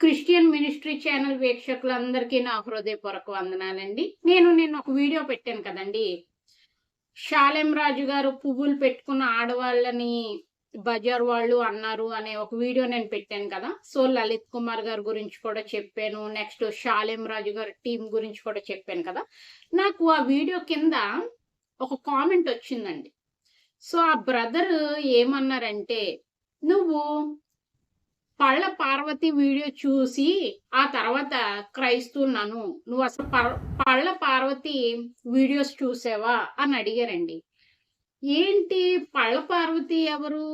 Christian ministry channel వీక్షకులందరికీ నా హృదయపూర్వక వందనాలండి. నేను నిన్న ఒక వీడియో పెట్టాను కదండి. షాలెం రాజు గారు పువ్వులు పెట్టుకున్న ఆడవాళ్ళని బజార్ వాళ్ళు అన్నారు అనే ఒక వీడియో నేను పెట్టాను కదా. సో లలిత్ కుమార్ గారి గురించి కూడా చెప్పాను. నెక్స్ట్ షాలెం రాజు గారి టీం గురించి కూడా చెప్పాను కదా. నాకు ఆ వీడియో కింద ఒక కామెంట్ వచ్చిందండి. సో ఆ బ్రదర్ ఏమన్నారంటే నువ్వు పళ్ళ పార్వతి వీడియో చూసి ఆ తర్వాత క్రైస్తువున్నాను. నువ్వు అసలు పళ్ళ పార్వతి వీడియోస్ చూసావా? అని అడిగారండి. ఏంటి పళ్ళ పార్వతి ఎవరు?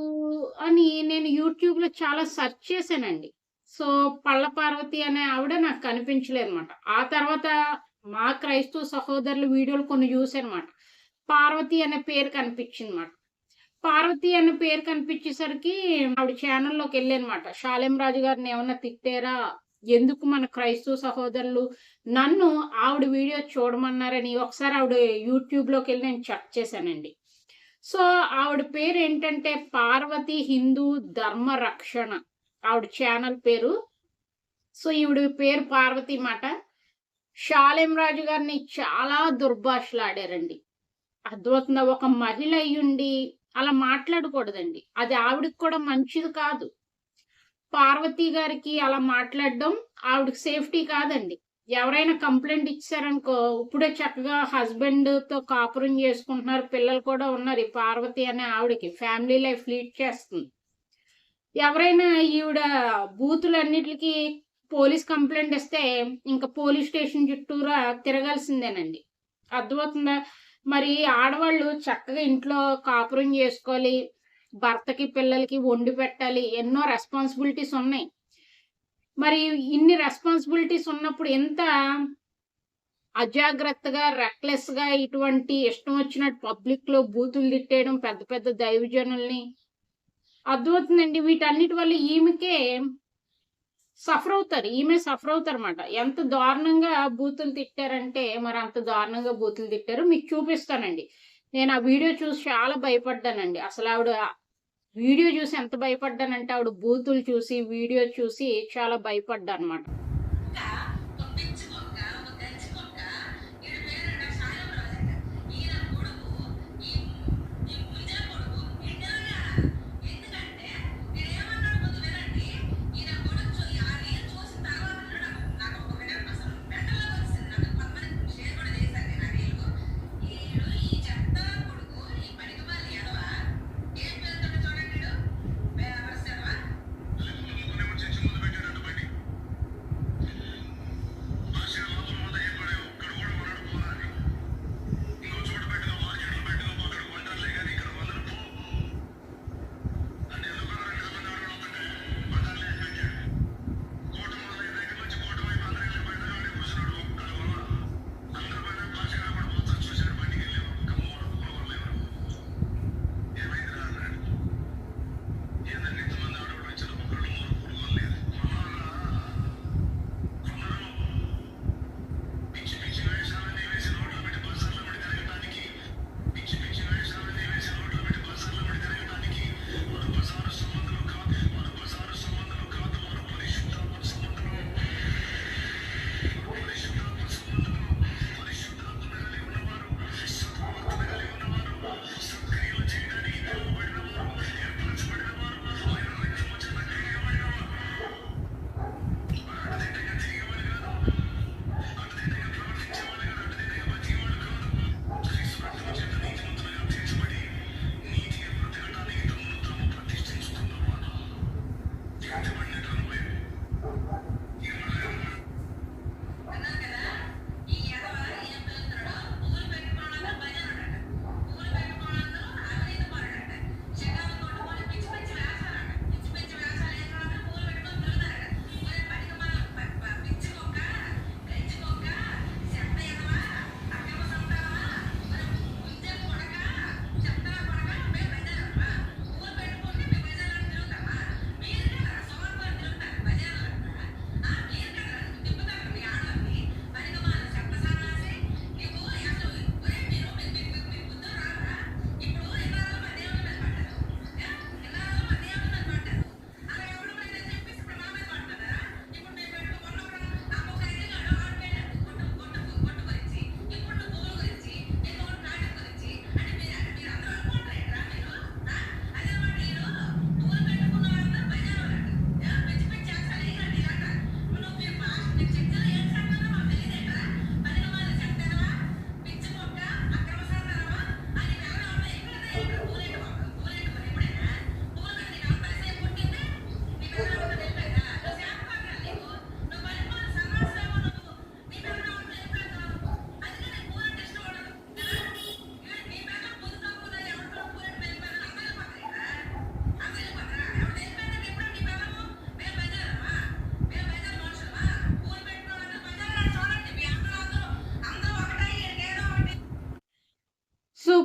అని నేను యూట్యూబ్లో చాలా సెర్చ్ చేశానండి. సో పళ్ళ పార్వతి అనే ఆవిడ నాకు కనిపించలేదు అనమాట ఆ తర్వాత మా క్రైస్తవ సహోదరుల వీడియోలు కొన్ని చూసానమాట పార్వతి అనే పేరు కనిపించింది అనమాట పార్వతి అనే పేరు కనిపించేసరికి ఆవిడ ఛానల్లోకి వెళ్ళానమాట. షాలెం రాజు గారిని ఏమన్నా తిట్టారా? ఎందుకు మన క్రైస్తవ సహోదరులు నన్ను ఆవిడ వీడియో చూడమన్నారని ఒకసారి ఆవిడ యూట్యూబ్లోకి వెళ్ళి నేను చెక్ చేశానండి. సో ఆవిడ పేరు ఏంటంటే పార్వతి హిందూ ధర్మ రక్షణ ఆవిడ ఛానల్ పేరు. సో ఈవిడ పేరు పార్వతి మాట షాలేం రాజు గారిని చాలా దుర్భాషలు ఆడారండి అర్థమవుతుందా ఒక మహిళ అయ్యుండి అలా మాట్లాడకూడదండి. అది ఆవిడకి కూడా మంచిది కాదు. పార్వతి గారికి అలా మాట్లాడడం ఆవిడకి సేఫ్టీ కాదండి. ఎవరైనా కంప్లైంట్ ఇచ్చారనుకో ఇప్పుడే చక్కగా హస్బెండ్తో కాపురం చేసుకుంటున్నారు పిల్లలు కూడా ఉన్నారు ఈ పార్వతి అనే ఆవిడకి. ఫ్యామిలీ లైఫ్ లీడ్ చేస్తుంది. ఎవరైనా ఈవిడ బూతులన్నిటికి పోలీస్ కంప్లైంట్ ఇస్తే ఇంకా పోలీస్ స్టేషన్ చుట్టూరా తిరగాల్సిందేనండి. అర్థమవుతుందా? మరి ఆడవాళ్ళు చక్కగా ఇంట్లో కాపురం చేసుకోవాలి భర్తకి పిల్లలకి వండి పెట్టాలి ఎన్నో రెస్పాన్సిబిలిటీస్ ఉన్నాయి. మరి ఇన్ని రెస్పాన్సిబిలిటీస్ ఉన్నప్పుడు ఎంత అజాగ్రత్తగా రెక్లెస్గా ఇటువంటి ఇష్టం వచ్చినట్టు పబ్లిక్లో బూతులు తిట్టేయడం పెద్ద పెద్ద దైవజనుల్ని అర్థమవుతుందండి వీటన్నిటి వల్ల ఈమెకే సఫర్ అవుతారు ఈమె సఫర్ అవుతారు అనమాట ఎంత దారుణంగా బూతులు తిట్టారంటే మరి అంత దారుణంగా బూతులు తిట్టారు మీకు చూపిస్తానండి. నేను ఆ వీడియో చూసి చాలా భయపడ్డానండి. అసలు ఆవిడ వీడియో చూసి ఎంత భయపడ్డానంటే ఆవిడ బూతులు చూసి వీడియో చూసి చాలా భయపడ్డా అనమాట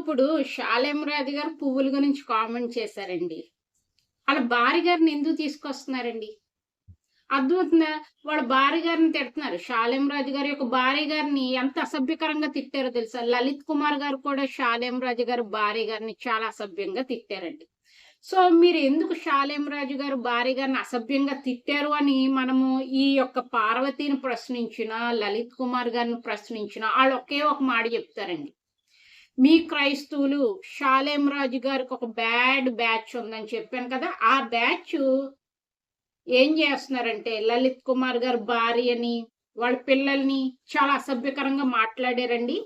ఇప్పుడు షాలేం రాజు గారు పువ్వుల గురించి కామెంట్ చేశారండి. వాళ్ళ భార్య గారిని ఎందుకు తీసుకొస్తున్నారండి? అర్థమవుతుందా వాళ్ళ భార్య గారిని తిడుతున్నారు. షాలేం రాజు గారి యొక్క భార్య గారిని ఎంత అసభ్యకరంగా తిట్టారో తెలుసా? లలిత్ కుమార్ గారు కూడా షాలేం రాజు గారి భార్య గారిని చాలా అసభ్యంగా తిట్టారండి. సో మీరు ఎందుకు షాలేం రాజు గారు భార్య గారిని అసభ్యంగా తిట్టారు అని మనము ఈ యొక్క పార్వతిని ప్రశ్నించిన లలిత్ కుమార్ గారిని ప్రశ్నించిన వాళ్ళు ఒకే ఒక మాట చెప్తారండి. మీ క్రైస్తవులు షాలేం రాజు గారికి ఒక బ్యాడ్ బ్యాచ్ ఉందని చెప్పాను కదా ఆ బ్యాచ్ ఏం చేస్తున్నారంటే లలిత్ కుమార్ గారు భార్యని వాళ్ళ పిల్లల్ని చాలా అసభ్యకరంగా మాట్లాడారండి.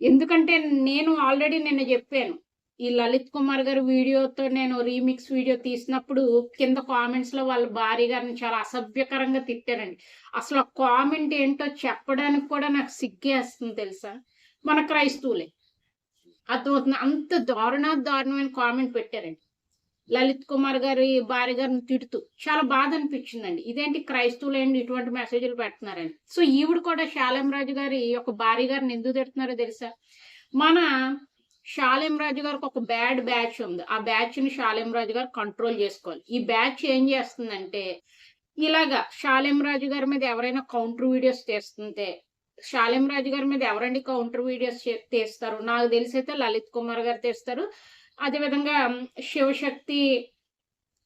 ఎందుకంటే నేను ఆల్రెడీ నిన్న చెప్పాను ఈ లలిత్ కుమార్ గారి వీడియోతో నేను రీమిక్స్ వీడియో తీసినప్పుడు కింద కామెంట్స్లో వాళ్ళ భార్య గారిని చాలా అసభ్యకరంగా తిట్టారండి. అసలు ఆ కామెంట్ ఏంటో చెప్పడానికి కూడా నాకు సిగ్గేస్తుంది తెలుసా? మన క్రైస్తవులే. అర్థమవుతుంది? అంత దారుణ దారుణమైన కామెంట్ పెట్టారండి. లలిత్ కుమార్ గారి భార్య గారిని తిడుతూ. చాలా బాధ అనిపించిందండి. ఇదేంటి క్రైస్తవులు ఏంటి ఇటువంటి మెసేజ్లు పెడుతున్నారని. సో ఈవిడ కూడా శాలం రాజు గారి ఒక భార్య గారిని ఎందుకు తిడుతున్నారో తెలుసా? మన శాలేం రాజు గారికి ఒక బ్యాడ్ బ్యాచ్ ఉంది. ఆ బ్యాచ్ని శాలేం రాజు గారు కంట్రోల్ చేసుకోవాలి. ఈ బ్యాచ్ ఏం చేస్తుందంటే ఇలాగా శాలేం రాజు గారి మీద ఎవరైనా కౌంటర్ వీడియోస్ తీస్తుంటే రాజు గారి మీద ఎవరండి కౌంటర్ వీడియోస్ తీస్తారు? నాకు తెలిసి అయితే లలిత్ కుమార్ గారు తీస్తారు. అదేవిధంగా శివశక్తి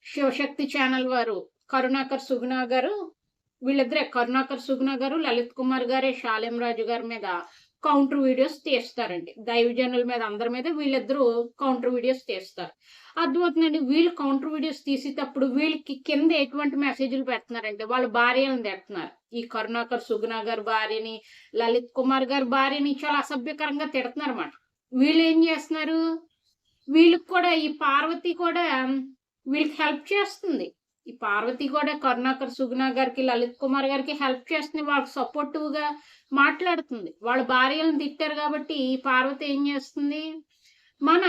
శివశక్తి ఛానల్ వారు కరుణాకర్ సుగుణ గారు వీళ్ళిద్దరే కరుణాకర్ సుగుణ గారు లలిత్ కుమార్ గారే శాలేం రాజు గారి మీద కౌంటర్ వీడియోస్ తీస్తారండి. దైవజనుల మీద అందరి మీద వీళ్ళిద్దరూ కౌంటర్ వీడియోస్ తీస్తారు. అర్థమవుతుందండి? వీళ్ళు కౌంటర్ వీడియోస్ తీసేటప్పుడు వీళ్ళకి కింద ఎటువంటి మెసేజ్లు పెడుతున్నారంటే వాళ్ళ భార్యలను తిడుతున్నారు. ఈ కరుణాకర్ సుగుణ గారి భార్యని లలిత్ కుమార్ గారి భార్యని చాలా అసభ్యకరంగా తిడుతున్నారు అన్నమాట వీళ్ళు ఏం చేస్తున్నారు? వీళ్ళకి కూడా ఈ పార్వతి కూడా వీళ్ళకి హెల్ప్ చేస్తుంది. ఈ పార్వతి కూడా కరుణాకర్ సుగుణ గారికి లలిత్ కుమార్ గారికి హెల్ప్ చేస్తుంది. వాళ్ళకి సపోర్టివ్గా మాట్లాడుతుంది. వాళ్ళ భార్యలను తిట్టారు కాబట్టి ఈ పార్వతి ఏం చేస్తుంది? మన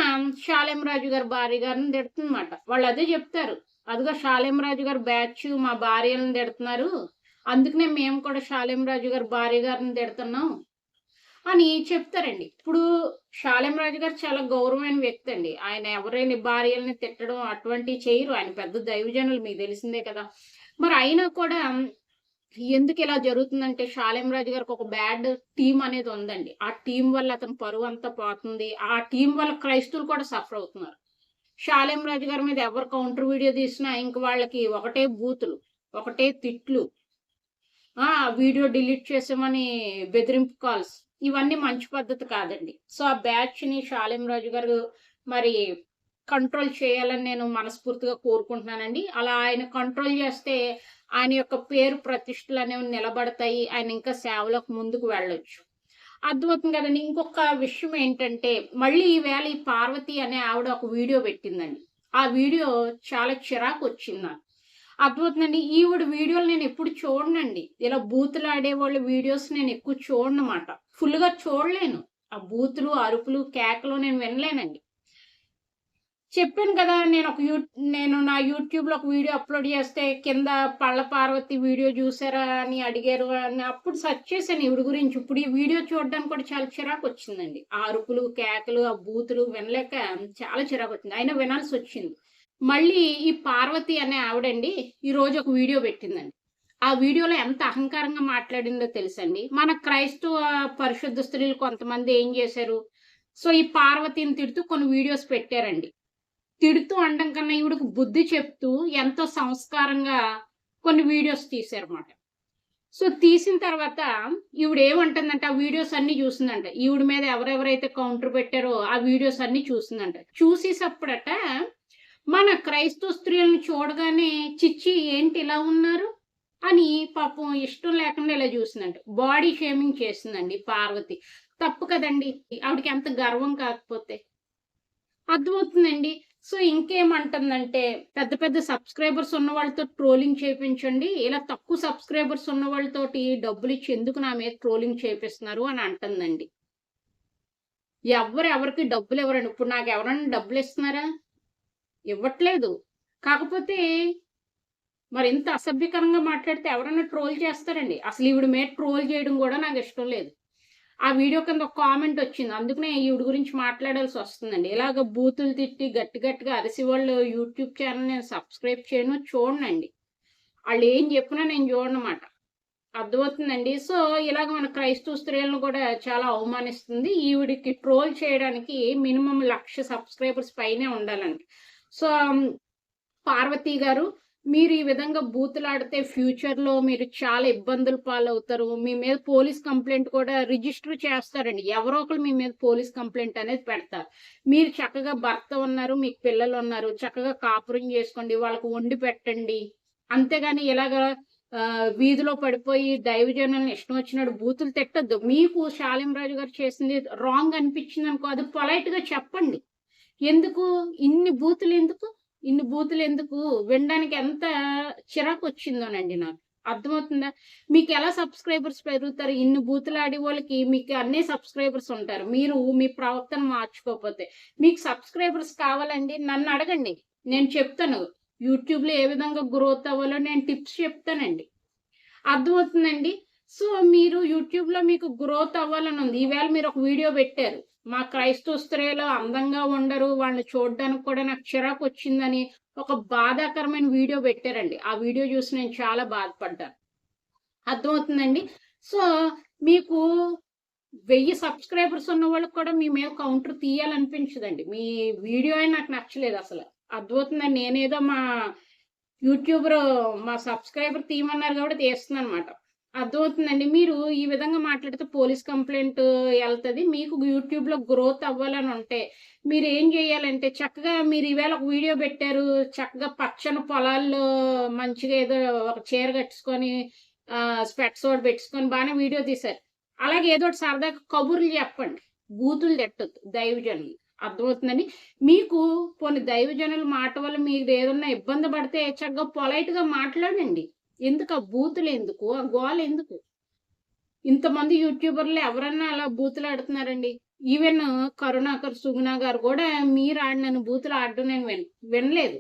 శాలేం రాజు గారి భార్య గారిని తిడుతుందన్నమాట. వాళ్ళు అదే చెప్తారు. అదిగో రాజు గారి బ్యాచ్ మా భార్యలను తిడుతున్నారు. అందుకనే మేము కూడా రాజు గారి భార్య గారిని తిడుతున్నాం. అని చెప్తారండి. ఇప్పుడు శాలెం రాజు గారు చాలా గౌరవమైన వ్యక్తి అండి. ఆయన ఎవరైనా భార్యల్ని తిట్టడం అటువంటివి చేయరు. ఆయన పెద్ద దైవజనులు మీకు తెలిసిందే కదా. మరి అయినా కూడా ఎందుకు ఇలా జరుగుతుందంటే షాలెం రాజు గారికి ఒక బ్యాడ్ టీం అనేది ఉందండి. ఆ టీం వల్ల అతని పరువు అంతా పోతుంది. ఆ టీం వల్ల క్రైస్తవులు కూడా సఫర్ అవుతున్నారు. షాలెం రాజు గారి మీద ఎవరు కౌంటర్ వీడియో తీసినా ఇంక వాళ్ళకి ఒకటే బూతులు ఒకటే తిట్లు. ఆ వీడియో డిలీట్ చేసామని బెదిరింపు కాల్స్. ఇవన్నీ మంచి పద్ధతి కాదండి. సో ఆ బ్యాచ్ని రాజు గారు మరి కంట్రోల్ చేయాలని నేను మనస్ఫూర్తిగా కోరుకుంటున్నానండి. అలా ఆయన కంట్రోల్ చేస్తే ఆయన యొక్క పేరు ప్రతిష్టలు అనేవి నిలబడతాయి. ఆయన ఇంకా సేవలకు ముందుకు వెళ్ళొచ్చు. అర్థమవుతుంది కదండి. ఇంకొక విషయం ఏంటంటే మళ్ళీ ఈవేళ ఈ పార్వతి అనే ఆవిడ ఒక వీడియో పెట్టిందండి. ఆ వీడియో చాలా చిరాకు వచ్చింది నాకు. అర్థమవుతుందండి ఈవిడ వీడియోలు నేను ఎప్పుడు చూడనండి. ఇలా బూతులు ఆడే వాళ్ళ వీడియోస్ నేను ఎక్కువ చూడనమాట. ఫుల్గా చూడలేను. ఆ బూతులు అరుపులు కేకలు నేను వినలేనండి. చెప్పాను కదా నేను ఒక యూ నేను నా యూట్యూబ్లో ఒక వీడియో అప్లోడ్ చేస్తే కింద పళ్ళ పార్వతి వీడియో చూసారా అని అడిగారు అని అప్పుడు సెర్చ్ చేశాను ఇవిడి గురించి. ఇప్పుడు ఈ వీడియో చూడడానికి కూడా చాలా చిరాకు వచ్చిందండి. ఆ అరుపులు కేకలు ఆ బూతులు వినలేక చాలా చిరాకు వచ్చింది. అయినా వినాల్సి వచ్చింది. మళ్ళీ ఈ పార్వతి అనే ఆవిడండి ఈ రోజు ఒక వీడియో పెట్టిందండి. ఆ వీడియోలో ఎంత అహంకారంగా మాట్లాడిందో తెలుసండి. మన క్రైస్తవ పరిశుద్ధ స్త్రీలు కొంతమంది ఏం చేశారు? సో ఈ పార్వతిని తిడుతూ కొన్ని వీడియోస్ పెట్టారండి. తిడుతూ అనడం కన్నా ఈవిడకు బుద్ధి చెప్తూ ఎంతో సంస్కారంగా కొన్ని వీడియోస్ తీశారన్నమాట. సో తీసిన తర్వాత ఈవిడ ఏమంటుందంటే ఆ వీడియోస్ అన్ని చూసిందంట. ఈవిడ మీద ఎవరెవరైతే కౌంటర్ పెట్టారో ఆ వీడియోస్ అన్ని చూసిందంట. చూసేసప్పుడట మన క్రైస్తవ స్త్రీలను చూడగానే చిచ్చి ఏంటి ఇలా ఉన్నారు? అని పాపం ఇష్టం లేకుండా ఇలా చూసిందంట. బాడీ షేమింగ్ చేసిందండి పార్వతి. తప్పు కదండి. ఆవిడకి ఎంత గర్వం కాకపోతే. అర్థమవుతుందండి. సో ఇంకేమంటుందంటే పెద్ద పెద్ద సబ్స్క్రైబర్స్ ఉన్న వాళ్ళతో ట్రోలింగ్ చేయించండి ఇలా తక్కువ సబ్స్క్రైబర్స్ ఉన్న వాళ్ళతోటి డబ్బులు ఇచ్చి ఎందుకు నా మీద ట్రోలింగ్ చేపిస్తున్నారు అని అంటుందండి. ఎవరు ఎవరికి డబ్బులు ఎవరండి ఇప్పుడు నాకు ఎవరైనా డబ్బులు ఇస్తున్నారా? ఇవ్వట్లేదు. కాకపోతే మరి ఇంత అసభ్యకరంగా మాట్లాడితే ఎవరైనా ట్రోల్ చేస్తారండి? అసలు ఈవిడ మీద ట్రోల్ చేయడం కూడా నాకు ఇష్టం లేదు. ఆ వీడియో కింద ఒక కామెంట్ వచ్చింది. అందుకనే ఈవిడ గురించి మాట్లాడాల్సి వస్తుందండి. ఇలాగ బూతులు తిట్టి గట్టి గట్టిగా అరిసి వాళ్ళు యూట్యూబ్ ఛానల్ నేను సబ్స్క్రైబ్ చేయను చూడనండి వాళ్ళు ఏం చెప్పినా నేను చూడనమాట. అర్థమవుతుందండి. సో ఇలాగ మన క్రైస్తవ స్త్రీలను కూడా చాలా అవమానిస్తుంది. ఈవిడికి ట్రోల్ చేయడానికి మినిమం లక్ష సబ్స్క్రైబర్స్ పైనే ఉండాలండి. సో పార్వతి గారు మీరు ఈ విధంగా బూతులాడితే ఫ్యూచర్లో మీరు చాలా ఇబ్బందులు పాలవుతారు. మీ మీద పోలీస్ కంప్లైంట్ కూడా రిజిస్టర్ చేస్తారండి. ఎవరో ఒకరు మీ మీద పోలీస్ కంప్లైంట్ అనేది పెడతారు. మీరు చక్కగా భర్త ఉన్నారు మీకు పిల్లలు ఉన్నారు. చక్కగా కాపురం చేసుకోండి వాళ్ళకు వండి పెట్టండి. అంతేగాని ఇలాగ వీధిలో పడిపోయి దైవజనులను ఇష్టం వచ్చినట్టు బూతులు తిట్టద్దు. మీకు శాలింరాజు గారు చేసింది రాంగ్ అనిపించింది అనుకో అది పొలైట్గా చెప్పండి. ఎందుకు? ఇన్ని బూతులు ఎందుకు? ఇన్ని బూతులు ఎందుకు? వినడానికి ఎంత చిరాకు వచ్చిందోనండి నాకు. అర్థమవుతుందా? మీకు ఎలా సబ్స్క్రైబర్స్ పెరుగుతారు? ఇన్ని బూతులు ఆడే వాళ్ళకి మీకు అన్ని సబ్స్క్రైబర్స్ ఉంటారు. మీరు మీ ప్రవర్తన మార్చుకోకపోతే. మీకు సబ్స్క్రైబర్స్ కావాలండి నన్ను అడగండి. నేను చెప్తాను. యూట్యూబ్లో ఏ విధంగా గ్రోత్ అవ్వాలో నేను టిప్స్ చెప్తానండి. అర్థమవుతుందండి? సో మీరు యూట్యూబ్లో మీకు గ్రోత్ అవ్వాలని ఉంది. ఈవేళ మీరు ఒక వీడియో పెట్టారు. మా క్రైస్తవ స్త్రీలు అందంగా ఉండరు. వాళ్ళని చూడడానికి కూడా నాకు చిరాకు వచ్చిందని ఒక బాధాకరమైన వీడియో పెట్టారండి. ఆ వీడియో చూసి నేను చాలా బాధపడ్డాను. అర్థమవుతుందండి? సో మీకు వెయ్యి సబ్స్క్రైబర్స్ ఉన్న వాళ్ళకి కూడా మీ మీద కౌంటర్ తీయాలనిపించదండి. మీ వీడియో అయినా నాకు నచ్చలేదు అసలు. అర్థమవుతుందండి? నేనేదో మా యూట్యూబర్ మా సబ్స్క్రైబర్ తీయమన్నారు కాబట్టి తీస్తున్నాను అనమాట అర్థమవుతుందండి. మీరు ఈ విధంగా మాట్లాడితే పోలీస్ కంప్లైంట్ వెళ్తుంది. మీకు యూట్యూబ్లో గ్రోత్ అవ్వాలని ఉంటే మీరు ఏం చేయాలంటే చక్కగా మీరు ఈవేళ ఒక వీడియో పెట్టారు. చక్కగా పచ్చని పొలాల్లో మంచిగా ఏదో ఒక చీర కట్టుకొని స్పెట్స్ ఒకటి పెట్టుకొని బాగానే వీడియో తీశారు. అలాగే ఏదో ఒకటి సరదాగా కబుర్లు చెప్పండి. బూతులు తిట్టద్దు. దైవజనులు. అర్థమవుతుందని మీకు కొన్ని దైవజనుల మాట వల్ల మీరు ఏదన్నా ఇబ్బంది పడితే చక్కగా పొలైట్గా మాట్లాడండి. ఎందుకు ఆ బూతులు ఎందుకు? ఆ గోల ఎందుకు? ఇంతమంది యూట్యూబర్లు ఎవరన్నా అలా బూతులు ఆడుతున్నారండి. ఈవెన్ కరుణాకర్ సుగుణ గారు కూడా మీరు ఆడిన బూతులు ఆడడం నేను విన్ వినలేదు.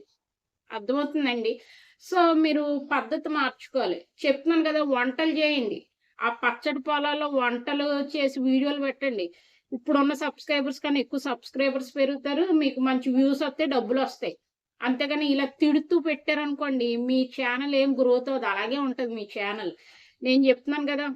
అర్థమవుతుందండి? సో మీరు పద్ధతి మార్చుకోవాలి. చెప్తున్నాను కదా వంటలు చేయండి. ఆ పచ్చడి పొలాల్లో వంటలు చేసి వీడియోలు పెట్టండి. ఇప్పుడున్న సబ్స్క్రైబర్స్ కన్నా ఎక్కువ సబ్స్క్రైబర్స్ పెరుగుతారు. మీకు మంచి వ్యూస్ వస్తాయి డబ్బులు వస్తాయి. అంతేగాని ఇలా తిడుతూ పెట్టారనుకోండి మీ ఛానల్ ఏం గ్రోత్ అవ్వదు. అలాగే ఉంటుంది మీ ఛానల్. నేను చెప్తున్నాను కదా.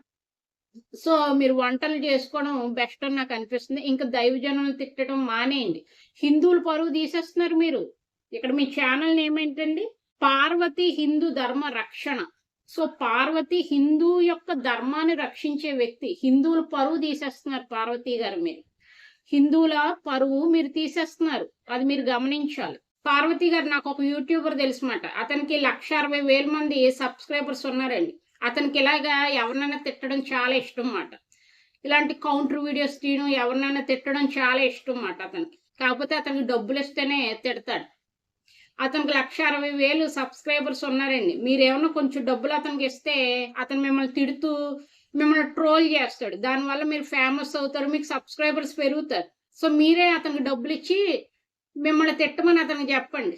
సో మీరు వంటలు చేసుకోవడం బెస్ట్ అని నాకు అనిపిస్తుంది. ఇంకా దైవజనం తిట్టడం మానేయండి. హిందువులు పరువు తీసేస్తున్నారు మీరు. ఇక్కడ మీ ఛానల్ నేమ్ ఏంటండి? పార్వతి హిందూ ధర్మ రక్షణ. సో పార్వతి హిందూ యొక్క ధర్మాన్ని రక్షించే వ్యక్తి. హిందువుల పరువు తీసేస్తున్నారు పార్వతి గారు మీరు. హిందువుల పరువు మీరు తీసేస్తున్నారు. అది మీరు గమనించాలి. పార్వతి గారు నాకు ఒక యూట్యూబర్ తెలుసుమాట. అతనికి లక్ష అరవై వేల మంది సబ్స్క్రైబర్స్ ఉన్నారండి. అతనికి ఇలాగా ఎవరినైనా తిట్టడం చాలా ఇష్టం అన్నమాట ఇలాంటి కౌంటర్ వీడియోస్ తీయడం ఎవరినైనా తిట్టడం చాలా ఇష్టం అన్నమాట అతనికి. కాకపోతే అతనికి డబ్బులు ఇస్తేనే తిడతాడు. అతనికి లక్ష అరవై వేలు సబ్స్క్రైబర్స్ ఉన్నారండి. మీరేమన్నా కొంచెం డబ్బులు అతనికి ఇస్తే అతను మిమ్మల్ని తిడుతూ మిమ్మల్ని ట్రోల్ చేస్తాడు. దానివల్ల మీరు ఫేమస్ అవుతారు మీకు సబ్స్క్రైబర్స్ పెరుగుతారు. సో మీరే అతనికి డబ్బులు ఇచ్చి మిమ్మల్ని తిట్టమని అతనికి చెప్పండి.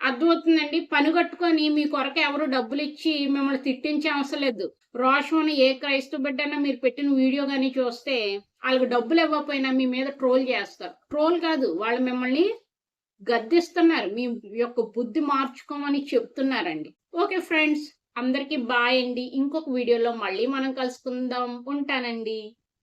అర్థమవుతుందండి? పని కట్టుకొని మీ కొరకు ఎవరు డబ్బులు ఇచ్చి మిమ్మల్ని తిట్టించే అవసరం లేదు. రోషం అని ఏ క్రైస్తవ బిడ్డైనా మీరు పెట్టిన వీడియో కానీ చూస్తే వాళ్ళకి డబ్బులు ఇవ్వకపోయినా మీ మీద ట్రోల్ చేస్తారు. ట్రోల్ కాదు వాళ్ళు మిమ్మల్ని గద్దిస్తున్నారు. మీ యొక్క బుద్ధి మార్చుకోమని చెప్తున్నారండి. ఓకే ఫ్రెండ్స్ అందరికీ బాయ్ అండి. ఇంకొక వీడియోలో మళ్ళీ మనం కలుసుకుందాం. ఉంటానండి.